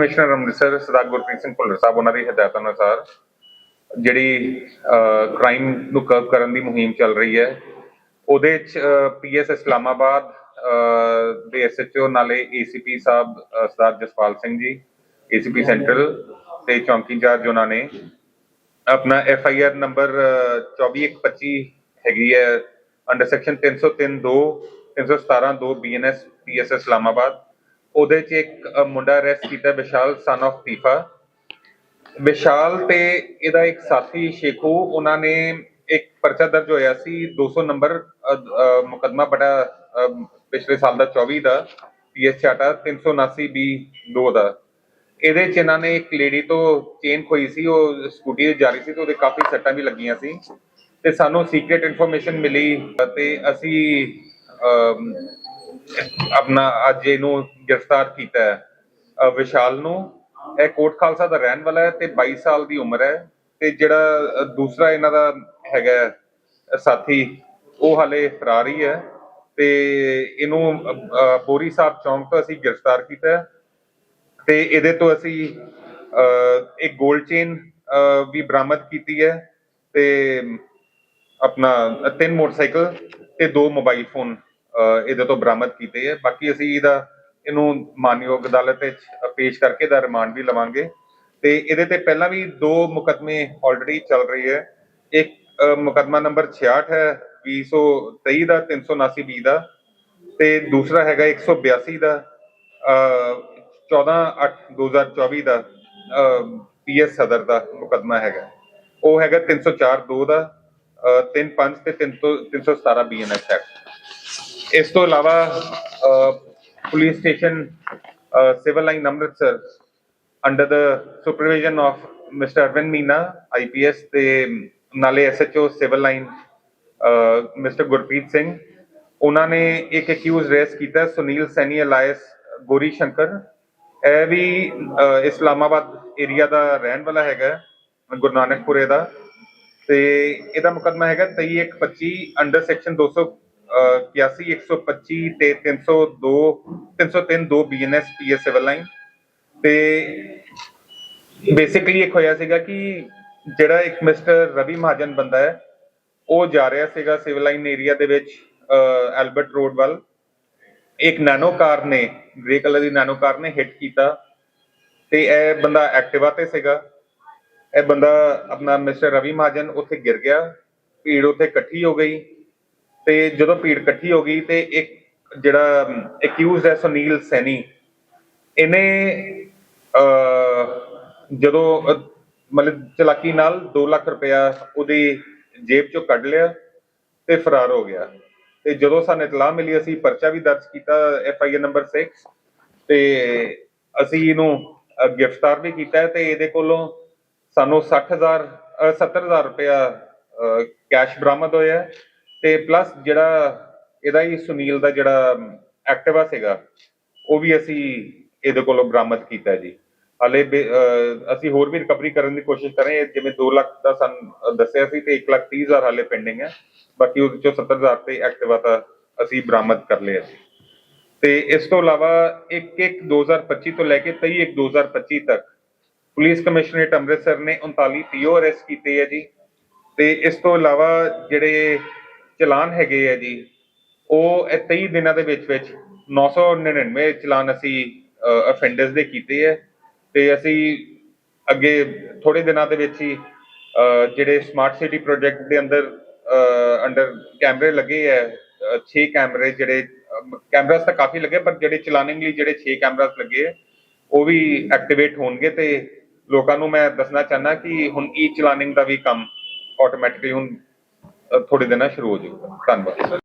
Commissioner Amritsar Sardar Gurpreet Singh Bhullar Sahib ਉਹਨਾਂ ਦੀ ਹਦਾਇਤਾਂ ਅਨੁਸਾਰ ਜਿਹੜੀ ਕ੍ਰਾਈਮ ਨੂੰ ਕਰਬ ਕਰਨ ਦੀ ਮੁਹਿੰਮ ਚੱਲ ਰਹੀ ਹੈ। ਉਹਦੇ ਚ ਪੀਐਸ ਇਸਲਾਮਾਬਾਦ ਅਹ, ਦੇ ਐਸਐਚਓ ਨਾਲੇ ACP Sahib Sardar Jaspal Singh ji ACP central ਤੇ ਚੌਂਕੀ ਇੰਚਾਰਜ ਉਹਨਾਂ ਨੇ। ਆਪਣਾ ਐਫ ਆਈ ਆਰ ਨੰਬਰ 24125 ਹੈਗੀ ਹੈ। Under section 303 2 317 2 BNS PS Islamabad. ਉਹਦੇ ਚ ਇੱਕ ਅ, ਮੁੰਡਾ ਅਰੈਸਟ ਕੀਤਾ ਵਿਸ਼ਾਲ ਸਨ of ਤੀਫਾ ਵਿਸ਼ਾਲ ਤੇ ਇਹਦਾ ਇੱਕ ਸਾਥੀ ਸ਼ੇਖੂ ਉਹਨਾਂ ਨੇ ਇੱਕ ਪਰਚਾ ਦਰਜ ਹੋਇਆ ਸੀ 200 ਨੰਬਰ ਮੁਕਦਮਾ ਬੜਾ ਪਿਛਲੇ ਸਾਲ ਦਾ 24 ਦਾ ਪੀਐਸ ਚਾਟਾ 379 ਬੀ 2 ਦਾ। ਇਹਦੇ ਚ ਇਹਨਾਂ ਨੇ ਇੱਕ ਲੇਡੀ ਤੋਂ ਚੇਨ ਖੋਈ ਸੀ ਉਹ ਸਕੂਟੀ ਤੇ ਜਾ ਰਹੀ ਸੀ ਤੇ ਉਹਦੇ ਕਾਫੀ ਸੱਟਾਂ ਵੀ ਲੱਗੀਆਂ ਸੀ। ਤੇ ਸਾਨੂੰ ਸੀਕ੍ਰੀਟ ਇਨਫੋਰਮੇਸ਼ਨ ਮਿਲੀ ਤੇ ਅਸੀਂ ਅਮ, ਆਪਣਾ ਅੱਜ ਇਹਨੂੰ ਗ੍ਰਿਫਤਾਰ ਕੀਤਾ ਹੈ। ਵਿਸ਼ਾਲ ਨੂੰ, ਇਹ ਕੋਟ ਖਾਲਸਾ ਦਾ ਰਹਿਣ ਵਾਲਾ ਹੈ ਤੇ 22 ਸਾਲ ਦੀ ਉਮਰ ਹੈ ਤੇ ਜਿਹੜਾ ਦੂਸਰਾ ਇਹਨਾਂ ਦਾ ਹੈਗਾ ਸਾਥੀ, ਉਹ ਹਾਲੇ ਫਰਾਰ ਹੀ ਹੈ ਤੇ ਇਹਨੂੰ ਬੋਰੀ ਸਾਹਿਬ ਚੌਂਕ ਤੋਂ ਅਸੀਂ ਗ੍ਰਿਫਤਾਰ ਕੀਤਾ ਤੇ ਇਹਦੇ ਤੋਂ ਅਸੀਂ ਇੱਕ 골ਡ ਚੇਨ ਵੀ ਬਰਾਮਦ ਕੀਤੀ ਹੈ ਤੇ ਆਪਣਾ ਤਿੰਨ ਮੋਟਰਸਾਈਕਲ ਤੇ ਦੋ ਮੋਬਾਈਲ ਫੋਨ ਇਹਦੇ ਤੋਂ ਬਰਾਮਦ ਕੀਤੇ ਹੈ। ਬਾਕੀ ਅਸੀਂ ਇਹਦਾ ਇਹਨੂੰ ਮਾਨਯੋਗ ਅਦਾਲਤ ਵਿੱਚ ਪੇਸ਼ ਕਰਕੇ ਦਾ ਰਿਮਾਂਡ ਵੀ ਲਵਾਂਗੇ। ਤੇ ਇਹਦੇ ਤੇ ਪਹਿਲਾਂ ਵੀ ਦੋ ਮੁਕਦਮੇ ਆਲਰੇਡੀ ਚੱਲ ਰਹੀ ਹੈ। ਇੱਕ ਮੁਕਦਮਾ ਨੰਬਰ 66 ਹੈ 223 ਦਾ 379 ਬੀ ਦਾ ਤੇ ਦੂਸਰਾ ਹੈਗਾ 182 ਦਾ ਅ, 14 8 2024 ਦਾ ਪੀਐਸ ਸਦਰ ਦਾ ਮੁਕਦਮਾ ਹੈਗਾ। ਉਹ ਹੈਗਾ 304 2 ਦਾ 3 5 ਤੇ 317 ਬੀਐਨਐਸ ਐਕਟ ਇਸ ਤੋਂ ਇਲਾਵਾ police station civil line Amritsar under the supervision of mister Arvind Meena IPS ਤੇ ਨਾਲੇ SHO civil line mister Gurpreet Singh, ਉਹਨਾਂ ਨੇ ਇੱਕ ਅਕਿਊਜ਼ ਰੇਸ ਕੀਤਾ, ਸੁਨੀਲ ਸੈਨੀ ਅਲਾਇਸ ਗੋਰੀ ਸ਼ੰਕਰ। ਇਹ ਵੀ ਇਸਲਾਮਾਬਾਦ ਏਰੀਆ ਦਾ ਰਹਿਣ ਵਾਲਾ ਹੈਗਾ, ਗੁਰੂ ਨਾਨਕਪੁਰੇ ਦਾ। ਤੇ ਇਹਦਾ ਮੁਕੱਦਮਾ ਹੈਗਾ 23125 ਅੰਡਰ ਸੈਕਸ਼ਨ 281 125 ਤੇ 302 303 2 ਬੀਐਨਐਸ ਪੀਐਸ ਸਿਵਲ ਲਾਈਨ ਤੇ ਬੇਸਿਕਲੀ ਇੱਕ ਹੋਇਆ ਸੀਗਾ ਕਿ ਜਿਹੜਾ ਇੱਕ ਮਿਸਟਰ ਰਵੀ ਮਹਾਜਨ ਬੰਦਾ ਹੈ, ਉਹ ਜਾ ਰਿਹਾ ਸੀਗਾ ਸਿਵਲ ਲਾਈਨ ਏਰੀਆ ਦੇ ਵਿੱਚ ਐਲਬਰਟ ਰੋਡ ਵੱਲ। ਇੱਕ ਨੈਨੋ ਕਾਰ ਨੇ ਗ੍ਰੇ ਕਲਰ ਦੀ ਨੈਨੋ ਕਾਰ ਨੇ ਹਿੱਟ ਕੀਤਾ। ਤੇ ਇਹ ਬੰਦਾ ਐਕਟਿਵਾ ਤੇ ਸੀਗਾ। ਇਹ ਬੰਦਾ ਆਪਣਾ ਮਿਸਟਰ ਰਵੀ ਮਹਾਜਨ ਉੱਥੇ ਗਿਰ ਗਿਆ। ਭੀੜ ਉੱਥੇ ਇਕੱਠੀ ਹੋ ਗਈ। ਤੇ ਜਦੋਂ ਭੀੜ ਇਕੱਠੀ ਹੋ ਗਈ ਤੇ ਇੱਕ ਜਿਹੜਾ ਅਕਿਊਜ਼ਡ ਹੈ ਸੁਨੀਲ ਸੈਣੀ ਇਹਨੇ ਜਦੋਂ ਮਤਲਬ ਚਲਾਕੀ ਨਾਲ 2 ਲੱਖ ਰੁਪਇਆ ਉਹਦੀ ਜੇਬ ਚੋਂ ਕੱਢ ਲਿਆ ਤੇ ਫਰਾਰ ਹੋ ਗਿਆ। ਤੇ ਜਦੋਂ ਸਾਨੂੰ ਇਤਲਾਹ ਮਿਲੀ ਅਸੀਂ ਪਰਚਾ ਵੀ ਦਰਜ ਕੀਤਾ ਐਫ ਆਈ ਆਰ ਨੰਬਰ 6 ਤੇ ਅਸੀਂ ਇਹਨੂੰ ਗ੍ਰਿਫਤਾਰ ਵੀ ਕੀਤਾ ਤੇ ਇਹਦੇ ਕੋਲੋਂ ਸਾਨੂੰ 60000 ਅਹ, 70000 ਰੁਪਇਆ ਕੈਸ਼ ਬਰਾਮਦ ਹੋਇਆ ਤੇ ਪਲੱਸ ਜਿਹੜਾ ਇਹਦਾ ਹੀ ਸੁਨੀਲ ਦਾ ਜਿਹੜਾ ਐਕਟਿਵਾ ਸੀਗਾ, ਉਹ ਵੀ ਅਸੀਂ ਇਹਦੇ ਕੋਲੋਂ ਬਰਾਮਦ ਕੀਤਾ ਜੀ। ਹਾਲੇ ਅਸੀਂ ਹੋਰ ਵੀ ਰਿਕਵਰੀ ਕਰਨ ਦੀ ਕੋਸ਼ਿਸ਼ ਕਰ ਰਹੇ ਹਾਂ। ਜਿਵੇਂ 2 ਲੱਖ ਦਾ ਸਾਨੂੰ ਦੱਸਿਆ ਸੀ ਤੇ 1 ਲੱਖ 30 ਹਜ਼ਾਰ ਹਾਲੇ ਪੈਂਡਿੰਗ ਹੈ ਬਾਕੀ ਉਹਦੇ ਚੋਂ 70000 ਤੇ ਐਕਟਿਵਾ ਤਾਂ ਅਸੀਂ ਬਰਾਮਦ ਕਰ ਲਿਆ ਜੀ। ਤੇ ਇਸ ਤੋਂ ਇਲਾਵਾ 1 1 2025 ਤੋਂ ਲੈ ਕੇ 23 1 2025 ਤੱਕ ਪੁਲਿਸ ਕਮਿਸ਼ਨਰੇਟ ਅੰਮ੍ਰਿਤਸਰ ਨੇ 39 ਪੀਓ ਅਰੈਸਟ ਕੀਤੇ ਹੈ ਜੀ। ਤੇ ਇਸ ਤੋਂ ਇਲਾਵਾ ਜਿਹੜੇ ਚਲਾਨ ਹੈਗੇ ਆ ਜੀ। ਉਹ ਇਹ 23 ਦਿਨਾਂ ਦੇ ਵਿੱਚ ਵਿੱਚ 999 ਚਲਾਨ ਅਸੀਂ ਅਫੈਂਡਰਸ ਦੇ ਕੀਤੇ ਹੈ ਤੇ ਅਸੀਂ ਅੱਗੇ ਥੋੜੇ ਦਿਨਾਂ ਦੇ ਵਿੱਚ ਹੀ ਜਿਹੜੇ ਸਮਾਰਟ ਸਿਟੀ ਪ੍ਰੋਜੈਕਟ ਦੇ ਅੰਦਰ ਅੰਡਰ ਕੈਮਰੇ ਲੱਗੇ ਹੈ 6 ਕੈਮਰੇ ਜਿਹੜੇ ਕੈਮਰਾਸ ਤਾਂ ਕਾਫੀ ਲੱਗੇ, ਪਰ ਜਿਹੜੇ ਚਲਾਨਿੰਗ ਲਈ ਜਿਹੜੇ 6 ਕੈਮਰਾਸ ਲੱਗੇ ਹੈ ਉਹ ਵੀ ਐਕਟੀਵੇਟ ਹੋਣਗੇ ਤੇ ਲੋਕਾਂ ਨੂੰ ਮੈਂ ਦੱਸਣਾ ਚਾਹਨਾ ਕਿ ਹੁਣ ਈ ਚਲਾਨਿੰਗ ਦਾ ਵੀ ਕੰਮ ਆਟੋਮੈਟਿਕਲੀ ਹੁਣ ਥੋੜੇ ਦਿਨਾਂ ਸ਼ੁਰੂ ਹੋ ਜਾਊਗਾ। ਧੰਨਵਾਦ।